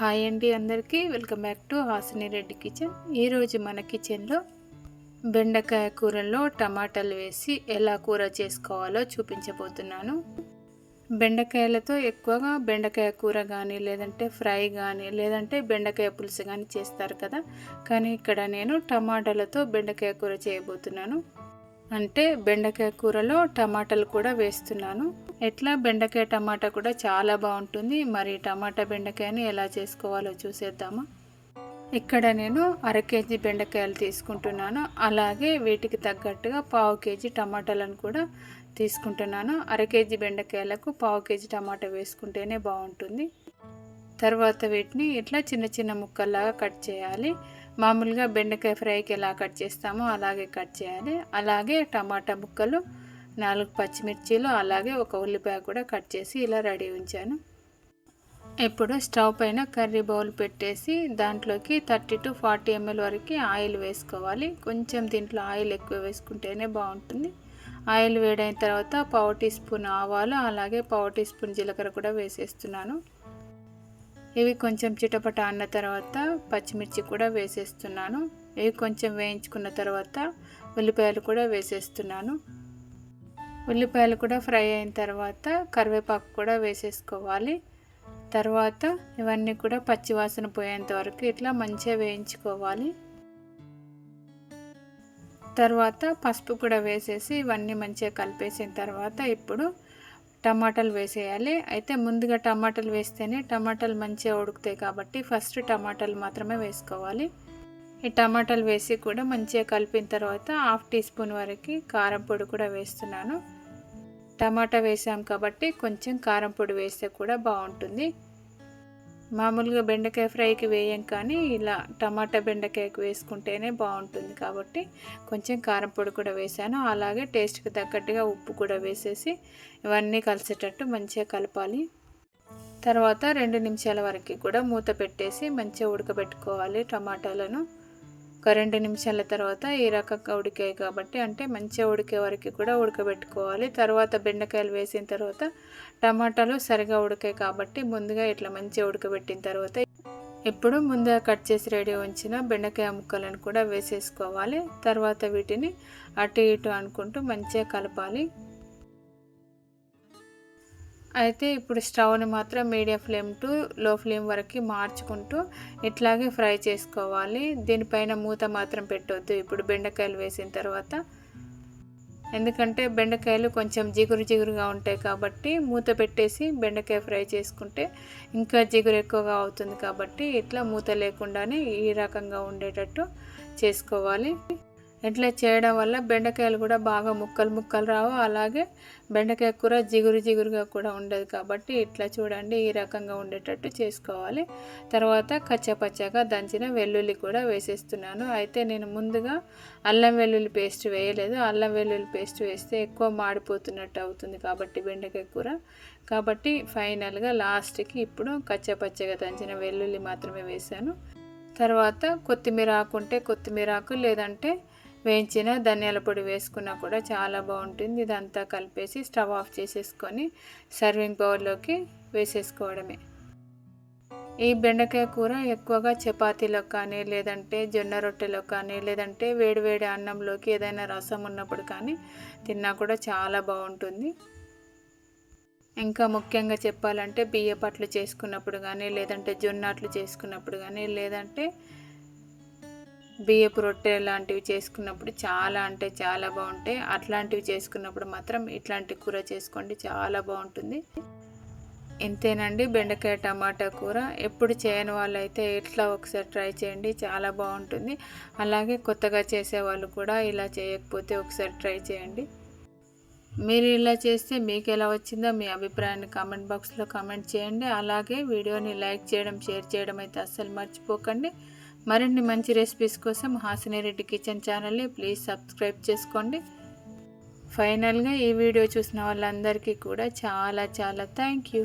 Hi అండి అందరికీ. Welcome back to Hasini Reddy kitchen. ఈరోజు మన కిచెన్లో బెండకాయ కూరలో టమాటాలు వేసి ఎలా కూర చేసుకోవాలో చూపించబోతున్నాను. బెండకాయలతో ఎక్కువగా బెండకాయ కూర కానీ లేదంటే ఫ్రై కానీ లేదంటే బెండకాయ పులుసు కానీ చేస్తారు కదా. కానీ ఇక్కడ నేను టమాటాలతో బెండకాయ కూర చేయబోతున్నాను. అంటే బెండకాయ కూరలో టమాటాలు కూడా వేస్తున్నాను. ఎట్లా? బెండకాయ టమాటా కూడా చాలా బాగుంటుంది. మరి టమాటా బెండకాయని ఎలా చేసుకోవాలో చూసేద్దామా? ఇక్కడ నేను అర కేజీ బెండకాయలు తీసుకుంటున్నాను. అలాగే వీటికి తగ్గట్టుగా పావు కేజీ టమాటాలను కూడా తీసుకుంటున్నాను. అర కేజీ బెండకాయలకు పావు కేజీ టమాటా వేసుకుంటేనే బాగుంటుంది. తర్వాత వీటిని ఇట్లా చిన్న చిన్న ముక్కల్లాగా కట్ చేయాలి. మామూలుగా బెండకాయ ఫ్రైకి ఎలా కట్ చేస్తామో అలాగే కట్ చేయాలి. అలాగే టమాటా ముక్కలు నాలుగు పచ్చిమిర్చీలు అలాగే ఒక ఉల్లిపాయ కూడా కట్ చేసి ఇలా రెడీ ఉంచాను. ఇప్పుడు స్టవ్ పైన కర్రీ బౌల్ పెట్టేసి దాంట్లోకి థర్టీ టు ఫార్టీ ఎంఎల్ వరకు ఆయిల్ వేసుకోవాలి. కొంచెం దీంట్లో ఆయిల్ ఎక్కువ వేసుకుంటేనే బాగుంటుంది. ఆయిల్ వేడైన తర్వాత పావు టీ స్పూన్ ఆవాలు అలాగే పావు టీ స్పూన్ జీలకర్ర కూడా వేసేస్తున్నాను. ఇవి కొంచెం చిటపట అన్న తర్వాత పచ్చిమిర్చి కూడా వేసేస్తున్నాను. ఇవి కొంచెం వేయించుకున్న తర్వాత ఉల్లిపాయలు కూడా వేసేస్తున్నాను. ఉల్లిపాయలు కూడా ఫ్రై అయిన తర్వాత కరివేపాకు కూడా వేసేసుకోవాలి. తర్వాత ఇవన్నీ కూడా పచ్చివాసన పోయేంత వరకు ఇట్లా మంచిగా వేయించుకోవాలి. తర్వాత పసుపు కూడా వేసేసి ఇవన్నీ మంచిగా కలిపేసిన తర్వాత ఇప్పుడు టమాటాలు వేసేయాలి. అయితే ముందుగా టమాటాలు వేస్తేనే టమాటాలు మంచిగా ఉడుకుతాయి కాబట్టి ఫస్ట్ టమాటాలు మాత్రమే వేసుకోవాలి. ఈ టమాటాలు వేసి కూడా మంచిగా కలిపిన తర్వాత హాఫ్ టీ స్పూన్ వరకు కారం పొడి కూడా వేస్తున్నాను. టమాటా వేసాం కాబట్టి కొంచెం కారం పొడి వేస్తే కూడా బాగుంటుంది. మామూలుగా బెండకాయ ఫ్రైకి వేయం కానీ ఇలా టమాటా బెండకాయకి వేసుకుంటేనే బాగుంటుంది కాబట్టి కొంచెం కారం పొడి కూడా వేసాను. అలాగే టేస్ట్కి తగ్గట్టుగా ఉప్పు కూడా వేసేసి ఇవన్నీ కలిసేటట్టు మంచిగా కలపాలి. తర్వాత రెండు నిమిషాల వరకు కూడా మూత పెట్టేసి మంచిగా ఉడకబెట్టుకోవాలి టమాటాలను. ఒక రెండు నిమిషాల తర్వాత ఈ రకంగా ఉడికాయి కాబట్టి అంటే మంచిగా ఉడికే వరకు కూడా ఉడకబెట్టుకోవాలి. తర్వాత బెండకాయలు వేసిన తర్వాత టమాటాలు సరిగా ఉడికాయి కాబట్టి ముందుగా ఇట్లా మంచిగా ఉడకబెట్టిన తర్వాత ఇప్పుడు ముందుగా కట్ చేసి రెడీ ఉంచిన బెండకాయ ముక్కలను కూడా వేసేసుకోవాలి. తర్వాత వీటిని అటు ఇటు అనుకుంటూ మంచిగా కలపాలి. అయితే ఇప్పుడు స్టవ్ని మాత్రం medium flame to low flame వరకు మార్చుకుంటూ ఇట్లాగే ఫ్రై చేసుకోవాలి. దీనిపైన మూత మాత్రం పెట్టవద్దు ఇప్పుడు బెండకాయలు వేసిన తర్వాత. ఎందుకంటే బెండకాయలు కొంచెం జిగురు జిగురుగా ఉంటాయి కాబట్టి మూత పెట్టేసి బెండకాయ ఫ్రై చేసుకుంటే ఇంకా జిగురు ఎక్కువగా అవుతుంది కాబట్టి ఇట్లా మూత లేకుండానే ఈ రకంగా ఉండేటట్టు చేసుకోవాలి. ఇట్లా చేయడం వల్ల బెండకాయలు కూడా బాగా ముక్కలు ముక్కలు రావు. అలాగే బెండకాయ కూర జిగురు జిగురుగా కూడా ఉండదు కాబట్టి ఇట్లా చూడండి ఈ రకంగా ఉండేటట్టు చేసుకోవాలి. తర్వాత కచ్చపచ్చగా దంచిన వెల్లుల్లి కూడా వేసేస్తున్నాను. అయితే నేను ముందుగా అల్లం వెల్లుల్లి పేస్ట్ వేయలేదు. అల్లం వెల్లుల్లి పేస్ట్ వేస్తే ఎక్కువ మాడిపోతున్నట్టు అవుతుంది కాబట్టి బెండకాయ కూర. కాబట్టి ఫైనల్గా లాస్ట్కి ఇప్పుడు కచ్చపచ్చగా దంచిన వెల్లుల్లి మాత్రమే వేశాను. తర్వాత కొత్తిమీర ఆకుంటే కొత్తిమీర ఆకు లేదంటే వేయించిన ధనియాల పొడి వేసుకున్నా కూడా చాలా బాగుంటుంది. ఇదంతా కలిపేసి స్టవ్ ఆఫ్ చేసేసుకొని సర్వింగ్ బౌల్లోకి వేసేసుకోవడమే. ఈ బెండకాయ కూర ఎక్కువగా చపాతీలో కానీ లేదంటే జొన్న రొట్టెలో కానీ లేదంటే వేడివేడి అన్నంలోకి ఏదైనా రసం ఉన్నప్పుడు కానీ తిన్నా కూడా చాలా బాగుంటుంది. ఇంకా ముఖ్యంగా చెప్పాలంటే బియ్య పట్లు చేసుకున్నప్పుడు కానీ లేదంటే జొన్నట్లు చేసుకున్నప్పుడు కానీ లేదంటే బియ్యపు రొట్టె లాంటివి చేసుకున్నప్పుడు చాలా అంటే చాలా బాగుంటాయి. అట్లాంటివి చేసుకున్నప్పుడు మాత్రం ఇట్లాంటి కూర చేసుకోండి చాలా బాగుంటుంది. ఇంతేనండి బెండకాయ టమాటా కూర. ఎప్పుడు చేయని వాళ్ళైతే ఇట్లా ఒకసారి ట్రై చేయండి చాలా బాగుంటుంది. అలాగే కొత్తగా చేసేవాళ్ళు కూడా ఇలా చేయకపోతే ఒకసారి ట్రై చేయండి. మీరు ఇలా చేస్తే మీకు ఎలా వచ్చిందో మీ అభిప్రాయాన్ని కామెంట్ బాక్స్లో కామెంట్ చేయండి. అలాగే వీడియోని లైక్ చేయడం షేర్ చేయడం అయితే అస్సలు మర్చిపోకండి. మరిన్ని మంచి రెసిపీస్ కోసం హాసిని రెడ్డి కిచెన్ ఛానల్ని ప్లీజ్ సబ్స్క్రైబ్ చేసుకోండి. ఫైనల్గా ఈ వీడియో చూసిన వాళ్ళందరికీ కూడా చాలా చాలా థ్యాంక్ యూ